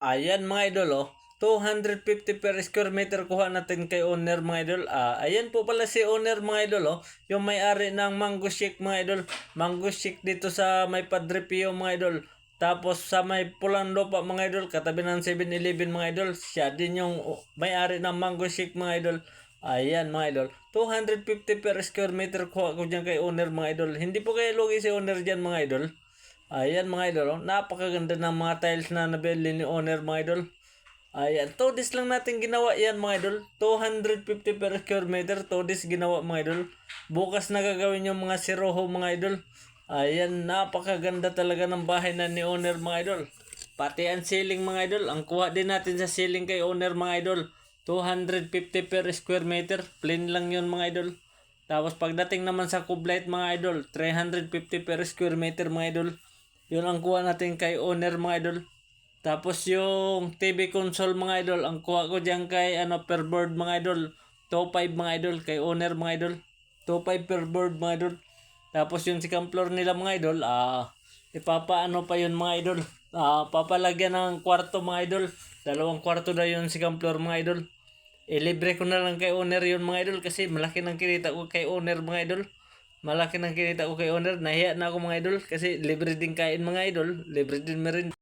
Ayan mga idol oh. 250 per square meter kuha natin kay owner mga idol. Ah, ayan po pala si owner mga idol oh. Yung may-ari ng Mango Shake mga idol. Mango Shake dito sa may Padre Pio mga idol. Tapos sa may Pulang Lupa mga idol, katabi ng 7-Eleven mga idol, siya din yung may-ari ng Mango Shake mga idol. Ayan mga idol. 250 per square meter kuha ko dyan kay owner mga idol. Hindi po kayo lugi si owner dyan mga idol. Ayan mga idol, oh. napakaganda ng mga tiles na nabili ni owner mga idol. Ayan, todis lang natin ginawa yan mga idol. 250 per square meter, todis ginawa mga idol. Bukas na gagawin yung mga siroho mga idol. Ayan, napakaganda talaga ng bahay na ni owner mga idol. Pati ang ceiling mga idol, ang kuha din natin sa ceiling kay owner mga idol. 250 per square meter, plain lang yun mga idol. Tapos pagdating naman sa kublight mga idol, 350 per square meter mga idol. Yun ang kuha natin kay owner mga idol. Tapos yung TV console mga idol, ang kuha ko diyan kay ano per board mga idol. 2.5 mga idol kay owner mga idol. 2.5 per board mga idol. Tapos yung second floor nila mga idol, ah ipapaano pa yun mga idol. Ah papalagyan ng kwarto mga idol. Dalawang kwarto na yun second floor mga idol. Ilibre ko na lang kay owner yun mga idol kasi malaki ng kinita ko kay owner mga idol. Malaki ng kinita ko kay owner. Nahiya na ako mga idol kasi libre din kain mga idol. Libre din meron.